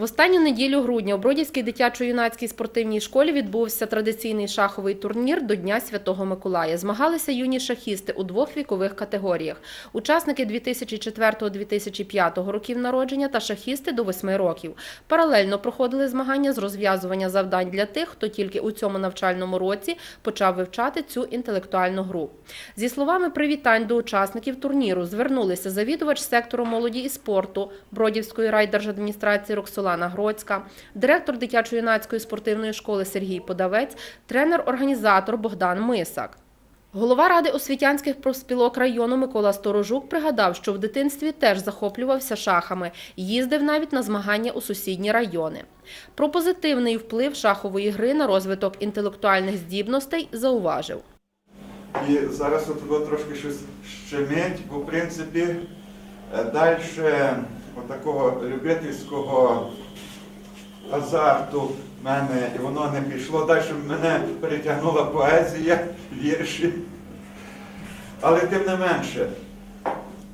В останню неділю грудня у Бродівській дитячо-юнацькій спортивній школі відбувся традиційний шаховий турнір до Дня Святого Миколая. Змагалися юні шахісти у двох вікових категоріях: учасники 2004-2005 років народження та шахісти до 8 років. Паралельно проходили змагання з розв'язування завдань для тих, хто тільки у цьому навчальному році почав вивчати цю інтелектуальну гру. Зі словами привітань до учасників турніру звернулися завідувач сектору молоді і спорту Бродівської райдержадміністрації Роксолана Гроцька, директор дитячо-юнацької спортивної школи Сергій Подавець, тренер-організатор Богдан Мисак. Голова ради освітянських профспілок району Микола Сторожук пригадав, що в дитинстві теж захоплювався шахами, їздив навіть на змагання у сусідні райони. Про позитивний вплив шахової гри на розвиток інтелектуальних здібностей зауважив. І зараз от трошки щось щемить, бо в принципі далі такого любительського азарту в мене, воно не пішло. Далі мене перетягнула поезія, вірші. Але тим не менше,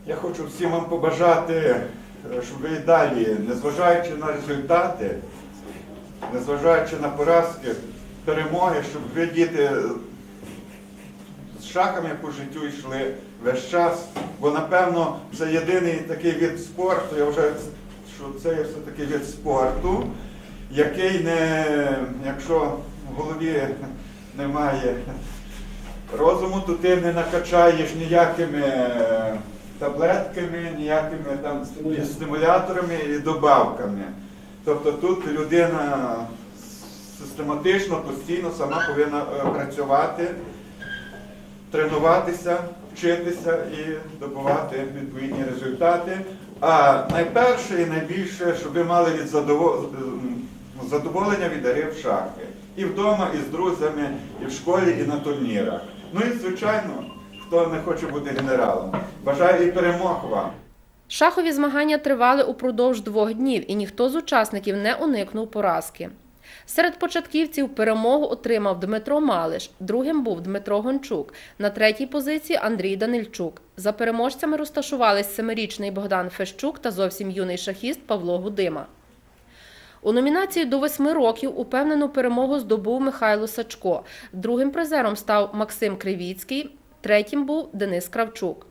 я хочу всім вам побажати, е, щоб ви далі, незважаючи на результати, незважаючи на поразки, перемоги, щоб ви діти з шахами по життю йшли весь час, бо напевно це єдиний такий від спорту, я вважаю, що це є все-таки від спорту, який не, якщо в голові немає розуму, то ти не накачаєш ніякими е, таблетками, ніякими там стимуляторами і добавками. Тобто тут людина систематично, постійно сама повинна е, працювати тренуватися, вчитися і добувати відповідні результати. А найперше і найбільше, щоб ви мали від задово- задоволення від гри в шахи. І вдома, і з друзями, і в школі, і на турнірах. Ну і звичайно, хто не хоче бути генералом. Бажаю і перемог вам. Шахові змагання тривали упродовж двох днів, і ніхто з учасників не уникнув поразки. Серед початківців перемогу отримав Дмитро Малиш, другим був Дмитро Гончук, на третій позиції Андрій Данильчук. За переможцями розташувались семирічний Богдан Фещук та зовсім юний шахіст Павло Гудима. У номінації до восьми років упевнену перемогу здобув Михайло Сачко. Другим призером став Максим Кривіцький, третім був Денис Кравчук.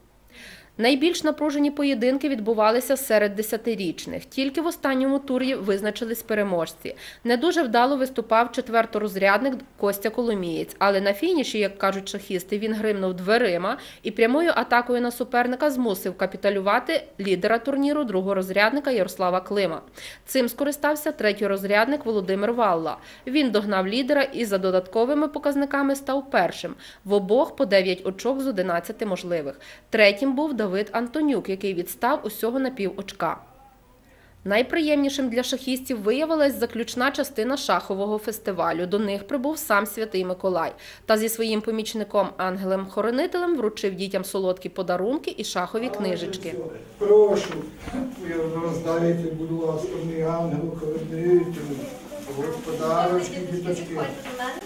Найбільш напружені поєдинки відбувалися серед десятирічних. Тільки в останньому турі визначились переможці. Не дуже вдало виступав четверторозрядник Костя Коломієць, але на фініші, як кажуть шахісти, він гримнув дверима і прямою атакою на суперника змусив капіталювати лідера турніру другорозрядника Ярослава Клима. Цим скористався третьорозрядник Володимир Валла. Він догнав лідера і за додатковими показниками став першим. В обох по 9 очок з 11 можливих. Третім був Давид Антонюк, який відстав усього на пів очка. Найприємнішим для шахістів виявилась заключна частина шахового фестивалю. До них прибув сам святий Миколай та зі своїм помічником ангелем-хоронителем вручив дітям солодкі подарунки і шахові книжечки. Прошу, роздайте, будь ласка, мій ангел хоронителю. Ось подарочки, діточки. Ходьте до мене,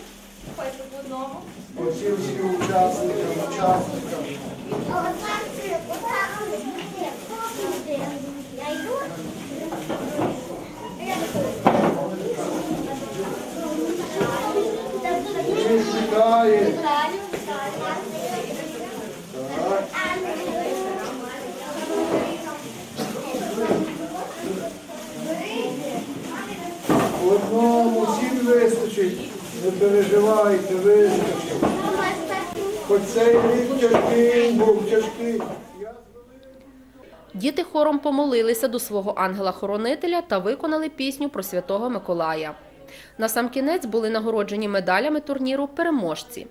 ходьте по одному. Оці всі учасникам, учасникам. Чекає. Одному всім вистачить. Не переживайте, вистачить. Хоч цей рік тяжкий був, тяжкий. Діти хором помолилися до свого ангела-хоронителя та виконали пісню про святого Миколая. Насамкінець були нагороджені медалями турніру переможці.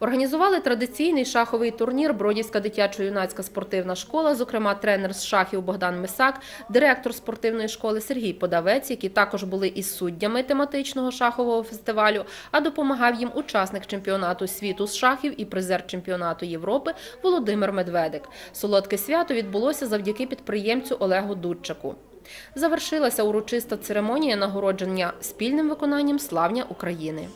Організували традиційний шаховий турнір Бродівська дитячо-юнацька спортивна школа, зокрема тренер з шахів Богдан Мисак, директор спортивної школи Сергій Подавець, які також були із суддями тематичного шахового фестивалю, а допомагав їм учасник чемпіонату світу з шахів і призер чемпіонату Європи Володимир Медведик. Солодке свято відбулося завдяки підприємцю Олегу Дудчаку. Завершилася урочиста церемонія нагородження спільним виконанням славня України.